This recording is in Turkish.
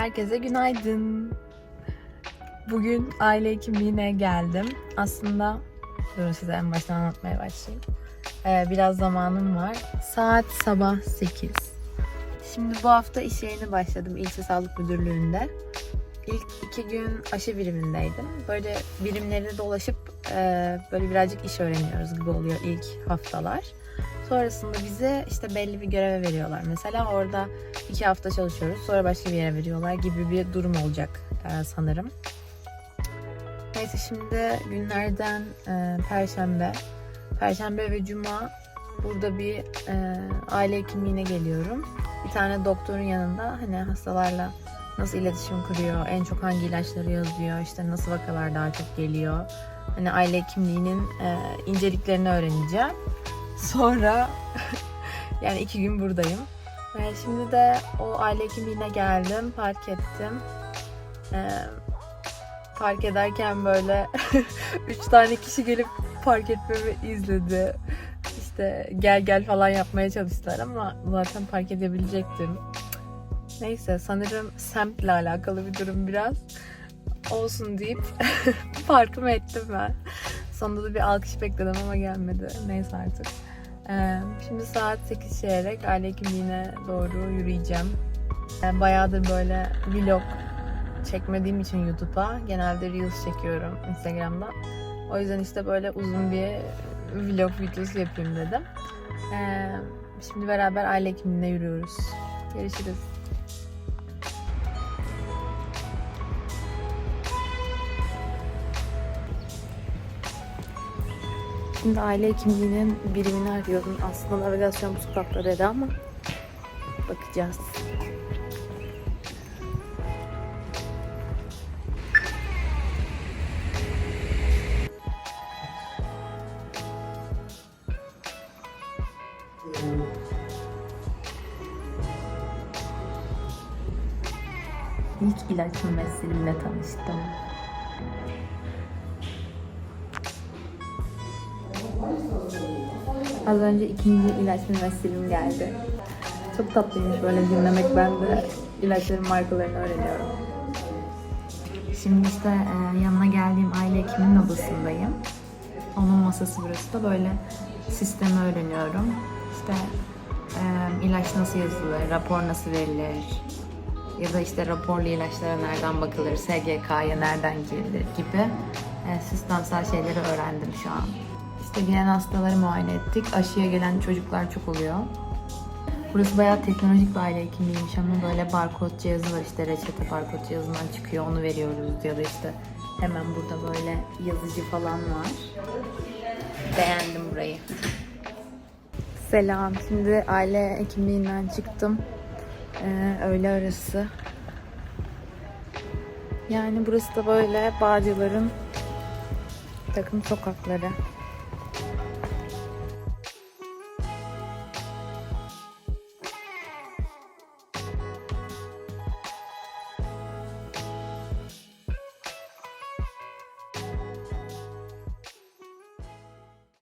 Herkese günaydın. Bugün aile hekimliğine geldim. Aslında durun size en baştan anlatmaya başlayayım. Ee, biraz zamanım var. Saat sabah 8. Şimdi bu hafta iş yerine başladım ilçe sağlık müdürlüğünde. İlk iki gün aşı birimindeydim. Böyle birimleri dolaşıp e, böyle birazcık iş öğreniyoruz gibi oluyor ilk haftalar. Sonrasında bize işte belli bir göreve veriyorlar. Mesela orada iki hafta çalışıyoruz. Sonra başka bir yere veriyorlar gibi bir durum olacak e, sanırım. Neyse şimdi günlerden e, Perşembe. Perşembe ve Cuma burada bir e, aile hekimliğine geliyorum. Bir tane doktorun yanında hani hastalarla nasıl iletişim kuruyor, en çok hangi ilaçları yazıyor, işte nasıl vakalar daha çok geliyor. Hani aile hekimliğinin e, inceliklerini öğreneceğim. Sonra yani iki gün buradayım. Ve şimdi de o aile hekimliğine geldim, park ettim. Ee, park ederken böyle üç tane kişi gelip park etmemi izledi. İşte gel gel falan yapmaya çalıştılar ama zaten park edebilecektim. Neyse sanırım semtle alakalı bir durum biraz. Olsun deyip parkımı ettim ben. Sonunda da bir alkış bekledim ama gelmedi. Neyse artık. Ee, şimdi saat 8 çeyrek aile hekimliğine doğru yürüyeceğim. Bayağıdır böyle vlog çekmediğim için YouTube'a genelde Reels çekiyorum Instagram'da. O yüzden işte böyle uzun bir vlog videosu yapayım dedim. Ee, şimdi beraber aile hekimliğine yürüyoruz. Görüşürüz. Şimdi aile hekimliğinin birimini arıyorum. Aslında navigasyon bu sokakta dedi ama bakacağız. İlk ilaç mümessilimle tanıştım. Az önce ikinci ilaç mümessilim geldi. Çok tatlıymış böyle dinlemek. Ben de ilaçların markalarını öğreniyorum. Şimdi işte e, yanına geldiğim aile hekiminin odasındayım. Onun masası burası da böyle sistemi öğreniyorum. İşte e, ilaç nasıl yazılır, rapor nasıl verilir, ya da işte raporlu ilaçlara nereden bakılır, SGK'ya nereden girilir gibi e, sistemsel şeyleri öğrendim şu an. İşte gelen hastaları muayene ettik. Aşıya gelen çocuklar çok oluyor. Burası bayağı teknolojik bir aile hekimliğiymiş ama böyle barkod cihazı var işte reçete barkod cihazından çıkıyor onu veriyoruz ya da işte hemen burada böyle yazıcı falan var. Beğendim burayı. Selam. Şimdi aile hekimliğinden çıktım. Ee, öğle arası. Yani burası da böyle Bağcılar'ın takım sokakları.